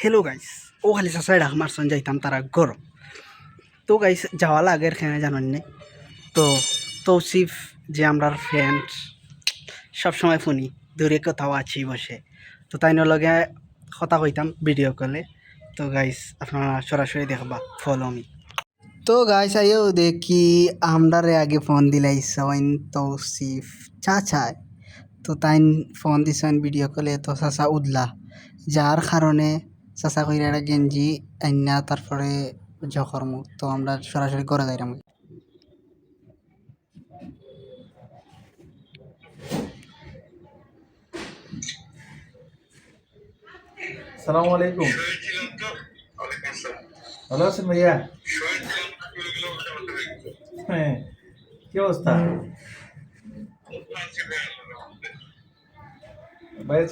Hello guys ও খালি চাচাই ডাক মারছন যাইতাম তারা গরম তো গাইস যাওয়া লাগের খেয়ে জানেন নে? তো তৌসিফ যে আমরা ফ্রেন্ড সবসময় শুনি দূরে কোথাও আছি বসে। তো তাই লগে কথা কইতাম ভিডিও কলে তো গাইস আপনারা সরাসরি দেখবা ফলো মি তো গাইস আইও দেখি আমরারে আগে ফোন দিলাইছইন তৌসিফ চাচায় তো তাই ফোন দিছেন ভিডিও কলে তো চাচা উদলা। যার কারণে চাচা কইরা একটা গেঞ্জি আইনা তারপরে জখরমু তো আমরা সরাসরি করে যাইলাম সালাম আলাইকুম। ভালো ভাইয়া? হ্যাঁ কি অবস্থা? ভাইয়ের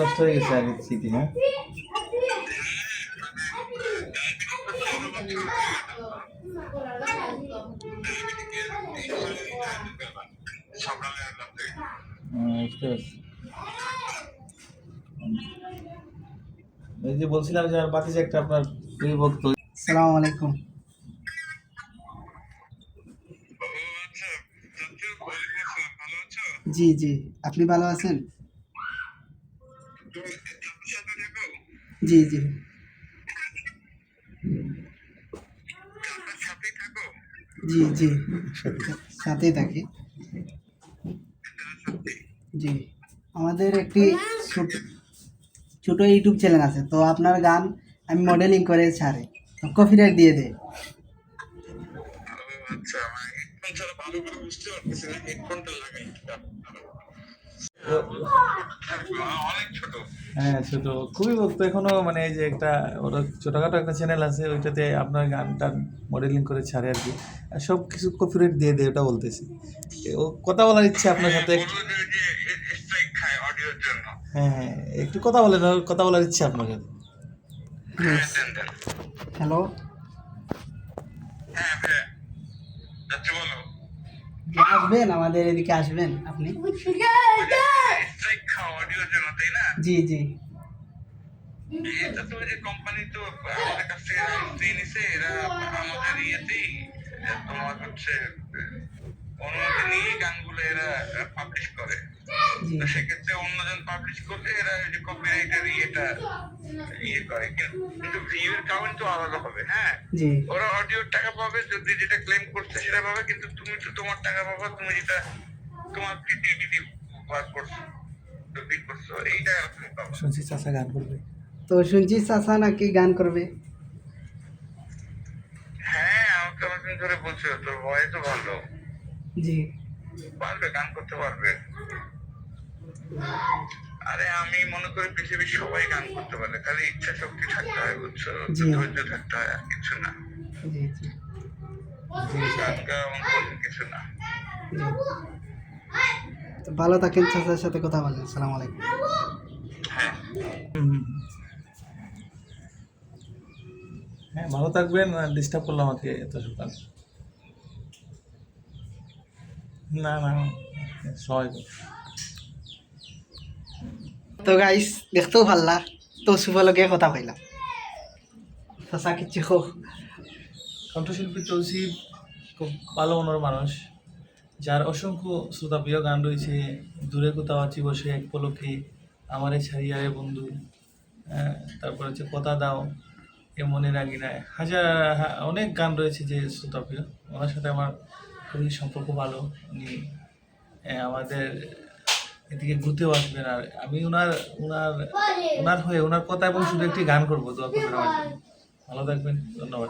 নষ্ট হয়ে গেছে আগের স্মৃতি হ্যাঁ? এই যে বলছিলাম যে আমার বাতিজা একটা আপনার প্রিয় সালাম আলাইকুম। জি জি। আপনি ভালো আছেন? জি জি। জি জি। সাথেই থাকি। জি। আমাদের একটি ছোট- ছোট ইউটিউব চ্যানেল আছে। তো আপনার গান আমি মডেলিং করে ছাড়ে। তো কপিরাইট দিয়ে দেয় আচ্ছা মানে ভালো করে বুঝতে পারতেছি না হেডফোনটা লাগাই। হ্যাঁ ছোট। খুবই ভক্ত এখনও মানে এই যে একটা ওর ছোটখাটো একটা চ্যানেল আছে ওইটাতে আপনার গানটা মডেলিং করে ছাড়ে আর কি। আর সব কিছু কপিরাইট দিয়ে দেয় ওটা বলতেছি। ও কথা বলার ইচ্ছে আপনার সাথে বলল যে ওই যে স্ট্রাইক খায় অডিওর জন্য। হ্যাঁ হ্যাঁ একটু কথা বলেন কথা বলার ইচ্ছে আপনার সাথে দেন দেন। হ্যালো। হ্যাঁ হ্যাঁ আসবেন আমাদের এদিকে আসবেন আপনি। অডিওর জন্য তাই না? জি জি। এটা তো যে কোম্পানি তো আমাদের কাছ থেকে রাইটস নিছে এরা আমাদের ইয়েতেই তোমার হচ্ছে অনুমতি নিয়ে গানগুলো এরা পাবলিশ করে। তো সেক্ষেত্রে অন্যজন পাবলিশ করলে এরা ওই যে কপিরাইটের ইয়েটা ইয়ে করে। কিন্তু ভিউর কাউন্ট তো আলাদা হবে হ্যাঁ? ওরা অডিওর টাকা পাবে যদি যেটা ক্লেম করছে সেটা পাবে কিন্তু তুমি তো তোমার টাকা পাবা তুমি যেটা তোমার ক্রিয়েটিভিটি ওয়ার্ক করছ। শুনছি চাষা গান করবে। তো শুনছি চাচা নাকি গান করবে? হ্যাঁ আমাকে অনেকদিন ধরে বলছো তোর ভয়েস তো ভালো। জি। পারবে গান করতে পারবে। আরে আমি মনে করি পৃথিবীর সবাই গান করতে পারে খালি ইচ্ছা শক্তি থাকতে হয় বুঝছ? ধৈর্য থাকতে হয় আর কিছু না। জি জি। গান গাওয়া কিছু না। ভালো থাকেন চাচার সাথে কথা বলেন। সালাম আলাইকুম। হ্যাঁ ভালো থাকবেন ডিস্টার্ব করলাম আমাকে এত সকাল। না না সবাই তো গাইস দেখতেও ভাল্লা তো সুফলকে কথা কইলাম। চাচা কিচ্ছু কণ্ঠশিল্পী তৌসিফ খুব ভালো মনের মানুষ। যার অসংখ্য শ্রোতাপ্রিয় গান রয়েছে দূরে কোথাও আছি বসে এক পলকে আমারে ছাড়িয়া রে বন্ধু। হ্যাঁ, তারপর হচ্ছে কথা দাও এ মনে রাগি নাই হাজার অনেক গান রয়েছে যে শ্রোতাপ্রিয় ওনার সাথে আমার খুবই সম্পর্ক ভালো। উনি আমাদের এদিকে ঘুরতেও আসবেন আর আমি ওনার ওনার ওনার হয়ে ওনার কথা এবং শুধু একটি গান করব দোয়া করবেন আমার ভালো থাকবেন ধন্যবাদ।